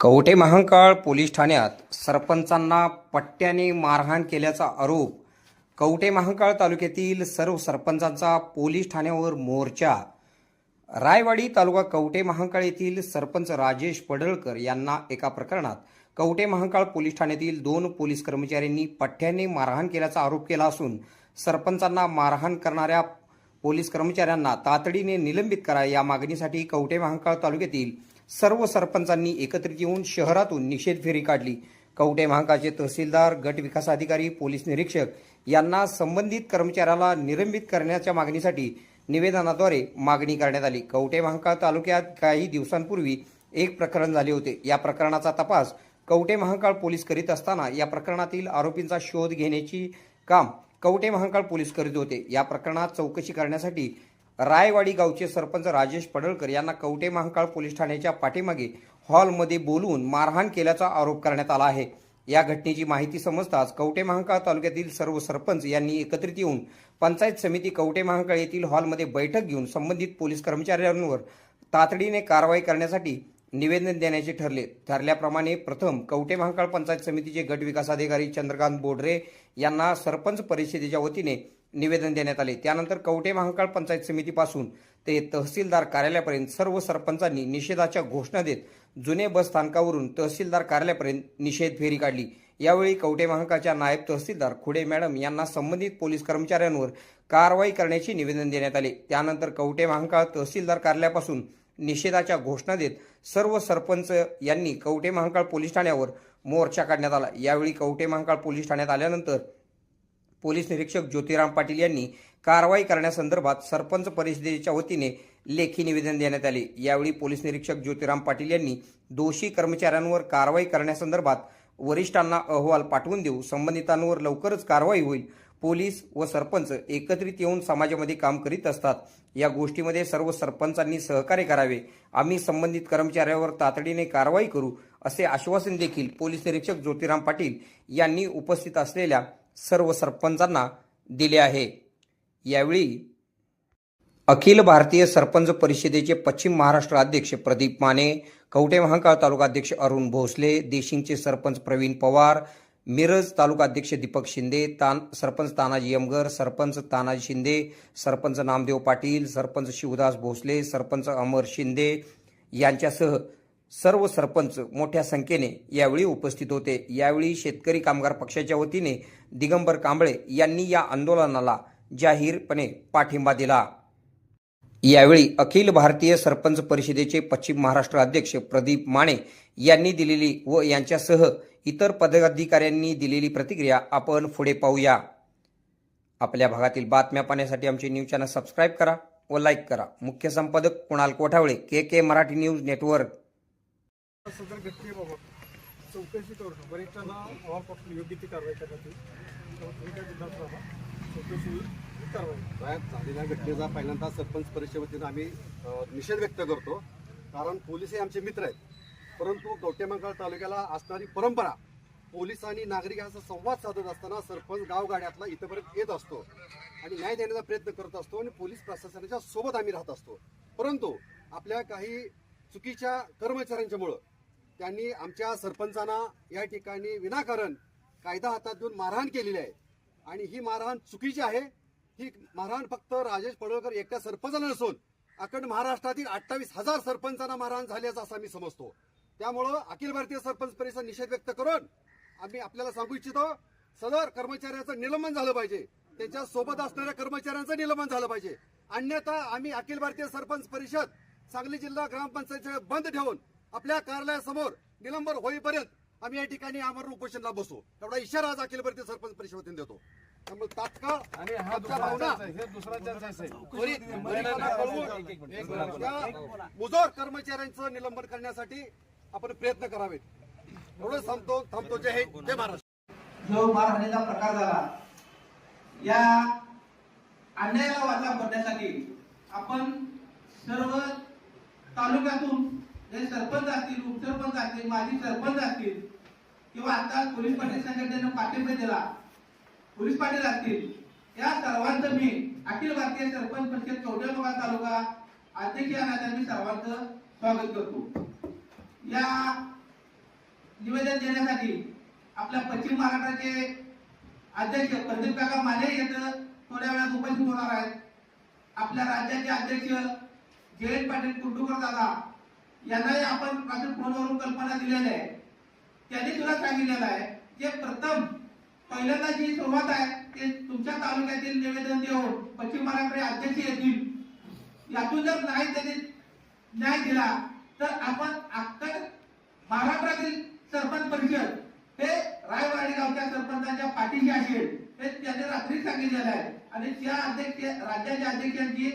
Kavathe Mahankal police ठाण्यात सरपंचांना पट्ट्याने मारहाण केल्याचा आरोप कवठे महांकाळ तालुक्यातील सर्व सरपंचांचा पोलीस ठाण्यावर मोर्चा. रायवाडी तालुका कवठे महांकाळ येथील सरपंच राजेश पडळकर यांना एका प्रकरणात कवठे महांकाळ पोलीस ठाण्यातील दोन पोलीस कर्मचाऱ्यांनी पठ्ठ्याने मारहाण केल्याचा आरोप केला असून सरपंचांना मारहाण करणाऱ्या पोलीस कर्मचाऱ्यांना तातडीने निलंबित करा या मागणीसाठी कवठे महांकाळ तालुक्यातील सर्व सरपंचांनी एकत्रित येऊन शहरातून निषेध फेरी काढली. कवटे महाकाचे तहसीलदार गट विकास अधिकारी पोलीस निरीक्षक यांना संबंधित कर्मचाऱ्याला निलंबित करण्याच्या मागणीसाठी निवेदनाद्वारे मागणी करण्यात आली. कवटे महाकाळ तालुक्यात काही दिवसांपूर्वी एक प्रकरण झाले होते. या प्रकरणाचा तपास कवटे महाकाळ पोलीस करीत असताना या प्रकरणातील आरोपींचा शोध घेण्याची काम कवटे महाकाळ पोलीस करीत होते. या प्रकरणात चौकशी करण्यासाठी रायवाडी गावचे सरपंच राजेश पडळकर यांना कवटे महाकाळ पोलीस ठाण्याच्या पाठीमागे हॉलमध्ये बोलवून मारहाण केल्याचा आरोप करण्यात आला आहे. या घटनेची माहिती समजताच कवटे महाकाळ तालुक्यातील सर्व सरपंच यांनी एकत्रित येऊन पंचायत समिती कवटे महाकाळ येथील हॉलमध्ये बैठक घेऊन संबंधित पोलीस कर्मचाऱ्यांवर तातडीने कारवाई करण्यासाठी निवेदन देण्याचे ठरले. ठरल्याप्रमाणे प्रथम कवटे महाकाळ पंचायत समितीचे गट विकास अधिकारी चंद्रकांत बोडरे यांना सरपंच परिषदेच्या वतीने निवेदन देण्यात आले. त्यानंतर कवटे महांकाळ पंचायत समितीपासून ते तहसीलदार कार्यालयापर्यंत सर्व सरपंचांनी निषेधाच्या घोषणा देत जुने बस स्थानकावरून तहसीलदार कार्यालयापर्यंत निषेध फेरी काढली. यावेळी कवटे महांकाळच्या नायब तहसीलदार खुडे मॅडम यांना संबंधित पोलीस कर्मचाऱ्यांवर कारवाई करण्याचे निवेदन देण्यात आले. त्यानंतर कवटे महांकाळ तहसीलदार कार्यालयापासून निषेधाच्या घोषणा देत सर्व सरपंच यांनी कवटे महांकाळ पोलीस ठाण्यावर मोर्चा काढण्यात आला. यावेळी कवटे महांकाळ पोलीस ठाण्यात आल्यानंतर पोलीस निरीक्षक ज्योतिराम पाटील यांनी कारवाई करण्यासंदर्भात सरपंच परिषदेच्या वतीने लेखी निवेदन देण्यात आले. यावेळी पोलीस निरीक्षक ज्योतिराम पाटील यांनी दोषी कर्मचाऱ्यांवर कारवाई करण्यासंदर्भात वरिष्ठांना अहवाल पाठवून देऊ. संबंधितांवर लवकरच कारवाई होईल. पोलीस व सरपंच एकत्रित येऊन समाजामध्ये काम करीत असतात. या गोष्टीमध्ये सर्व सरपंचांनी सहकार्य करावे. आम्ही संबंधित कर्मचाऱ्यावर तातडीने कारवाई करू असे आश्वासन देखील पोलीस निरीक्षक ज्योतिराम पाटील यांनी उपस्थित असलेल्या सर्व सरपंचांना दिले आहे. यावेळी अखिल भारतीय सरपंच परिषदेचे पश्चिम महाराष्ट्र अध्यक्ष प्रदीप माने कवटे महांकाळ तालुका अध्यक्ष अरुण भोसले देशिंगचे सरपंच प्रवीण पवार मिरज तालुका अध्यक्ष दीपक शिंदे तान सरपंच तानाजी यमगर सरपंच तानाजी शिंदे सरपंच नामदेव पाटील सरपंच शिवदास भोसले सरपंच अमर शिंदे यांच्यासह सर्व सरपंच मोठ्या संख्येने यावेळी उपस्थित होते. यावेळी शेतकरी कामगार पक्षाच्या वतीने दिगंबर कांबळे यांनी या आंदोलनाला जाहीरपणे पाठिंबा दिला. यावेळी अखिल भारतीय सरपंच परिषदेचे पश्चिम महाराष्ट्र अध्यक्ष प्रदीप माने यांनी दिलेली व यांच्यासह इतर पदाधिकाऱ्यांनी दिलेली प्रतिक्रिया आपण पुढे पाहूया. आपल्या भागातील बातम्या पाहण्यासाठी आमचे न्यूज चॅनल सबस्क्राईब करा व लाईक करा. मुख्य संपादक Kunal Kothavale K K Marathi news network. सदर घटनेबाबत चौकशी करून वरिष्ठांना अहवाल योग्य ती कारवाई करण्यात येईल. चौकशी कारवाई झालेल्या घटनेचा पहिल्यांदा सरपंच परिषदेवतीनं आम्ही निषेध व्यक्त करतो. कारण पोलीस हे आमचे मित्र आहेत. परंतु कवटेमंकाळ तालुक्याला असणारी परंपरा पोलीस आणि नागरिकांचा संवाद साधत असताना सरपंच गावगाड्यातला इथंपर्यंत येत असतो आणि न्याय देण्याचा प्रयत्न करत असतो आणि पोलीस प्रशासनाच्या सोबत आम्ही राहत असतो. परंतु आपल्या काही चुकीच्या कर्मचाऱ्यांच्यामुळं त्यांनी आमच्या सरपंचांना या ठिकाणी विनाकारण कायदा हातात देऊन मारहाण केलेली आहे. आणि ही मारहाण चुकीची आहे. ही मारहाण फक्त राजेश पडळकर एकट्या सरपंचाला नसून अखंड महाराष्ट्रातील अठ्ठावीस हजार सरपंचांना मारहाण झाल्याचं असं आम्ही समजतो. त्यामुळं अखिल भारतीय सरपंच परिषद निषेध व्यक्त करून आम्ही आपल्याला सांगू इच्छितो सदर कर्मचाऱ्याचं निलंबन झालं पाहिजे. त्यांच्यासोबत असणाऱ्या कर्मचाऱ्यांचं निलंबन झालं पाहिजे. अन्यथा आम्ही अखिल भारतीय सरपंच परिषद सांगली जिल्हा ग्रामपंचायत बंद ठेवून आपल्या कार्यालयासमोर निलंबन होईपर्यंत आम्ही या ठिकाणी आमरण उपोषणला बसू. एवढा इशारा आज अखिल भारतीय सरपंच परिषदेतून देतो. त्यामुळे तात्काळ आणि हा दुसरा. हे मुजोर कर्मचाऱ्यांचं निलंबन करण्यासाठी आपण प्रयत्न करावेत. एवढं थांबतो थांबतो. जय हिंद जय महाराष्ट्र. जो मारहाणीचा प्रकार झाला या अन्यायाला वाचा फोडण्यासाठी आपण सर्व तालुक्यातून जे सरपंच असतील उपसरपंच असतील माजी सरपंच असतील किंवा आता पोलीस पाटील संघटनेनं पाठिंबा दिला पोलीस पाटील असतील या सर्वांचं मी अखिल भारतीय सरपंच परिषद कवडेमोगा तालुका अध्यक्ष या नात्याने मी सर्वांचं स्वागत करतो. या निवेदन देण्यासाठी आपल्या पश्चिम महाराष्ट्राचे अध्यक्ष प्रदीप काका माने येतं थोड्या वेळात उपस्थित होणार आहेत. आपल्या राज्याचे अध्यक्ष जयंत पाटील कुंडूकर दादा यांनाही आपण माझ्या फोनवरून कल्पना दिलेल्या आहे. त्यांनी सुद्धा सांगितलेलं आहे जे प्रथम पहिल्यांदा जी सुरुवात आहे ते तुमच्या तालुक्यातील निवेदन देऊन पश्चिम महाराष्ट्र अध्यक्ष येतील. यातून जर नाही त्यांनी न्याय दिला तर आपण अख्खा महाराष्ट्रातील सरपंच परिषद हे रायवाडी गावच्या सरपंचांच्या पाठीशी असेल हे त्यांनी रात्री सांगितलेलं आहे. आणि त्या अध्यक्ष राज्याच्या अध्यक्षांची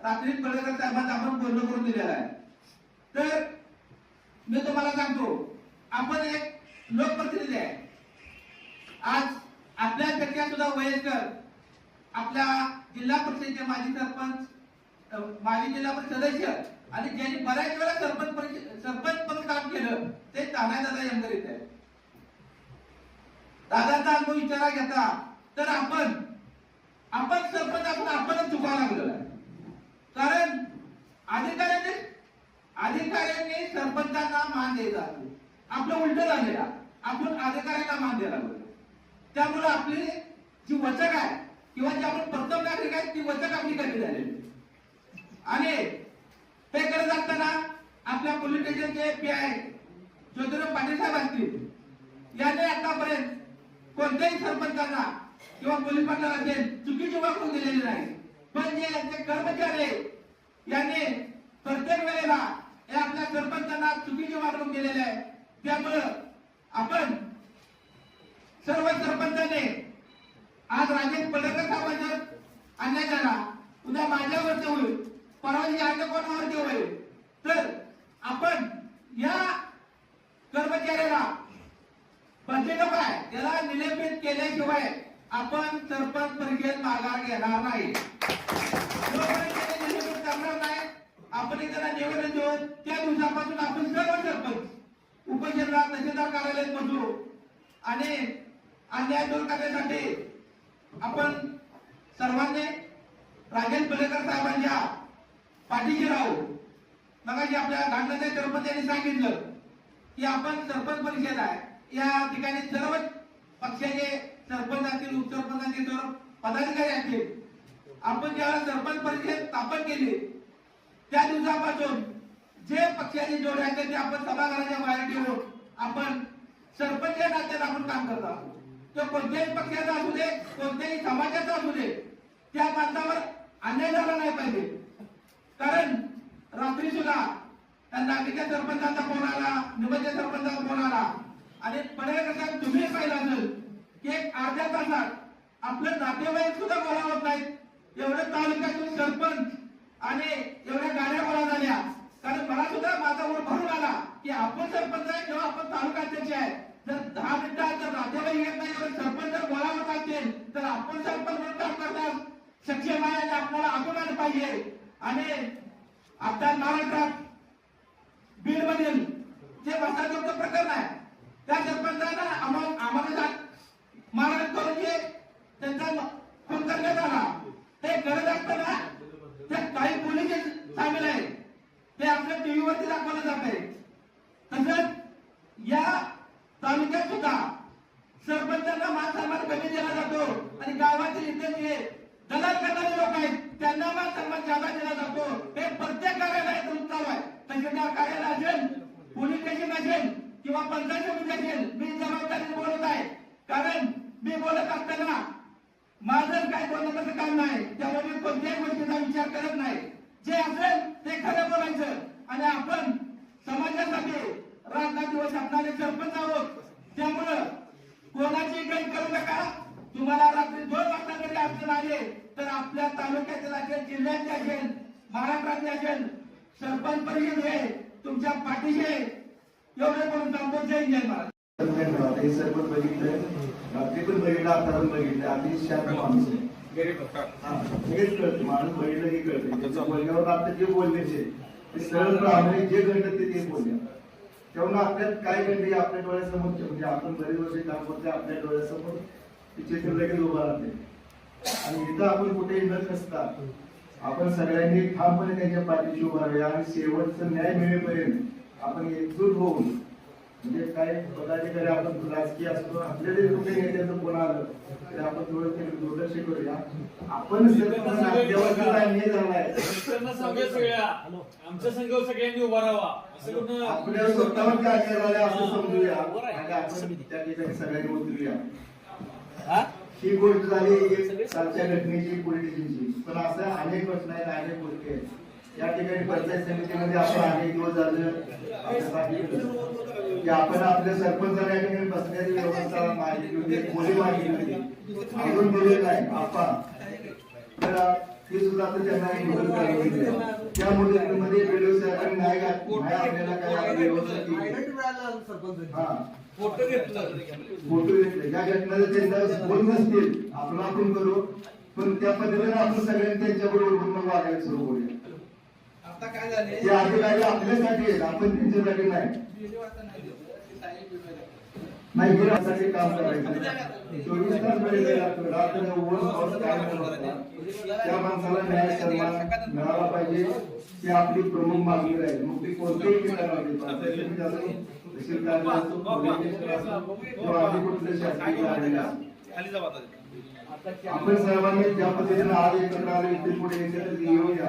रात्री पडकर साहेबांना आपण बोलणं करून दिलेलं आहे. तर मी तुम्हाला सांगतो आपण एक लोकप्रतिनिधी आहे. आज आपल्यापेक्षा सुद्धा वयस्कर आपल्या जिल्हा परिषदेचे माजी सरपंच माजी जिल्हा परिषद सदस्य आणि ज्यांनी बऱ्याच वेळा सरपंच परिषद सरपंच पण काम केलं ते तानादादा दादा येत आहे दादाचा अनुभव विचारा घेता तर आपण आपण सरपंच आपण आपणच चुकावं लागलेलं आहे. कारण अधिकाऱ्यांनी अधिकाऱ्यांनी सरपंचांना मान द्यायचा आपलं उलट झालेला आपण अधिकाऱ्यांना मान द्यायला लागलो. त्यामुळे आपली जी वचक आहे किंवा जी आपण प्रथम नागरिक आहे ती वचक आपली कमी झालेली आणि ते करत असताना आपल्या पोलीस स्टेशनचे पी आय ज्योतिराव पाटील साहेब असतील याने आतापर्यंत कोणत्याही सरपंचांना किंवा पोलीस पाटला असेल चुकीची वागणूक दिलेली नाही पण जे यांचे कर्मचारी यांनी प्रत्येक वेळेला हे आपल्या सरपंचांना चुकीचे वागणूक दिलेली आहे. त्यामुळं आपण सर्व सरपंचाने आज राजेश पडकर साहेबांवर अन्याय झाला. उद्या माझ्यावरती होईल. परवाची अन्य कोणावरती होईल? तर आपण या कर्मचाऱ्याला बदली नको आहे त्याला निलंबित केल्याशिवाय आपण सरपंच परिषद माघार घेणार नाही. करणार नाही. आपण त्याला निवेदन देऊन त्या दिवसापासून आपण सर्व सरपंच उपजिल्हा तहसीलदार कार्यालयात बसू आणि अन्याय दूर करण्यासाठी आपण सर्वांनी राजेश बलेकर साहेबांच्या पाठीशी राहू. मगाशी आपल्या घाटनाचे सरपंच यांनी सांगितलं की आपण सरपंच परिषद आहे. या ठिकाणी सर्व पक्षाचे सरपंच असतील उपसरपंच असतील पदाधिकारी असतील. आपण ज्यावेळेला सरपंच परिषद स्थापन केली त्या दिवसापासून जे पक्षाचे जोडे आहेत ते आपण सभागृहाच्या बाहेर ठेवून आपण सरपंच नात्यात आपण काम करत आहोत. तो कोणत्याही पक्षाचा असू दे कोणत्याही समाजाचा असू दे त्या माणसावर अन्याय झाला नाही पाहिजे. कारण रात्री सुद्धा त्या नागरिक सरपंचाचा फोन आला निवडच्या सरपंचाचा फोन आला. आणि पडेल तुम्ही पाहिलं असेल की एक अर्ध्या तासात आपलं नातेवाईक सुद्धा बोला होत नाहीत. एवढं तालुक्यातून सरपंच आणि एवढ्या गाड्या मला झाल्या. कारण मला सुद्धा माझा वर भरून आला की आपण सरपंच आहे किंवा आपण तालुका अध्यक्ष आहे. जर दहा मिनिटात जर नातेवाईक येत नाही. तर सरपंच जर गोळा होत तर आपण सरपंच म्हणून काम करणार. सक्षम आहे आणि आपल्याला अभिमान पाहिजे. आणि आता महाराष्ट्रात बीड मधील जे भ्रष्टाचारचं प्रकरण आहे त्या सरपंचांना आम्हा- आम्हाला महाराष्ट्र करून त्यांचा म- खून करण्यात आला ते गरज असताना ते काही पोलीस सामील आहेत. ते आपल्या टीव्हीवरती दाखवलं जात आहे. तसंच या तालुक्यात सुद्धा सरपंचांना मान सन्मान कमी दिला जातो आणि गावातील इथे जे दलाल करणारे लोक आहेत त्यांना मान सन्मान जादा दिला जातो. हे प्रत्येक कार्यालयात चालू आहे. तहसीलदार कार्यालय असेल पोलीस स्टेशन असेल किंवा पंचायत समिती असेल मी जबाबदारी बोलत आहे. कारण मी बोलत असताना माझं काय काम नाही. त्यामुळे मी कोणत्याही गोष्टीचा विचार करत नाही. जे असेल ते खरं बोलायचं. आणि आपण समाजासाठी रात्र दिवस आपणारे सरपंच आहोत. त्यामुळं कोणाची गैर करू नका. तुम्हाला रात्री दोन वाजता जरी अडचण आली तर आपल्या तालुक्यातील असेल जिल्ह्याचे असेल महाराष्ट्राचे असेल सरपंच परिषद हे तुमच्या पाठीशी आहे. एवढे करून सांगतो जय जय महाराज हे सर्व बघितलंय रात्री पण बघितलं आता पण बघितलं. अतिशय माणूस आहे. हेच कळते माणूस बघितलं की कळतं त्याच्या बोलण्यावर आता जे बोलण्याचे ते सरळ प्रामाणिक जे घडलं ते ते बोलले. तेव्हा आपल्यात काय घडले हे आपल्या डोळ्यासमोर म्हणजे आपण बरेच वर्ष काम करतोय आपल्या डोळ्यासमोर. ते चित्र लगेच उभा राहते. आणि इथं आपण कुठेही न नसता. आपण सगळ्यांनी ठामपणे त्यांच्या पाठीशी उभा राहूया. आणि शेवटचं न्याय मिळेपर्यंत आपण एकजूट होऊन म्हणजे काय पदाधिकारी आपण राजकीय असतो आपल्याला कुठे नेत्याचं कोण आलं तर आपण थोडं ते दुर्लक्ष करूया आपण आमच्या सगळ्यांनी उभा राहावा असं कुठं आपल्या स्वतःवर काय झालाय असं समजूया आणि आपण त्या ठिकाणी सगळ्यांनी उतरूया ही गोष्ट झाली कालच्या घटनेची पोलिटिशियनची पण असं अनेक प्रश्न आहेत अनेक गोष्टी आहेत या ठिकाणी पंचायत समितीमध्ये आपण अनेक दिवस झालं की आपण आपल्या सरपंचाला या ठिकाणी बसण्याची व्यवस्था मागितली होती खोली मागितली होती. अजून दिले नाही आपण तर ते सुद्धा आता त्यांना मदत करावी त्या साहेबांनी नाही आपल्याला काय व्यवस्था हा. फोटो घेतले. त्यांना बोल नसतील. आपण आपण करू. पण त्या पद्धतीने आपण सगळ्यांनी त्यांच्याबरोबर वागायला सुरू करूया. आता काय झाले ते अधिकारी आपल्यासाठी आहेत आपण त्यांच्यासाठी नाही. नाही गुरासाठी काम करायचं? चोवीस तास वेळ लागतो रात्र ऊन पाऊस काय न होता. त्या माणसाला न्याय सन्मान मिळाला पाहिजे. ती आपली प्रमुख मागणी राहील. मग ती कोणत्याही असो, तहसीलदार असो, पोलीस स्टेशन असो, किंवा आधी कुठलं शासकीय कार्यालय असो. आपण सर्वांनी ज्या पद्धतीने आज एकत्र आलो इथे पुढे एकत्र येऊया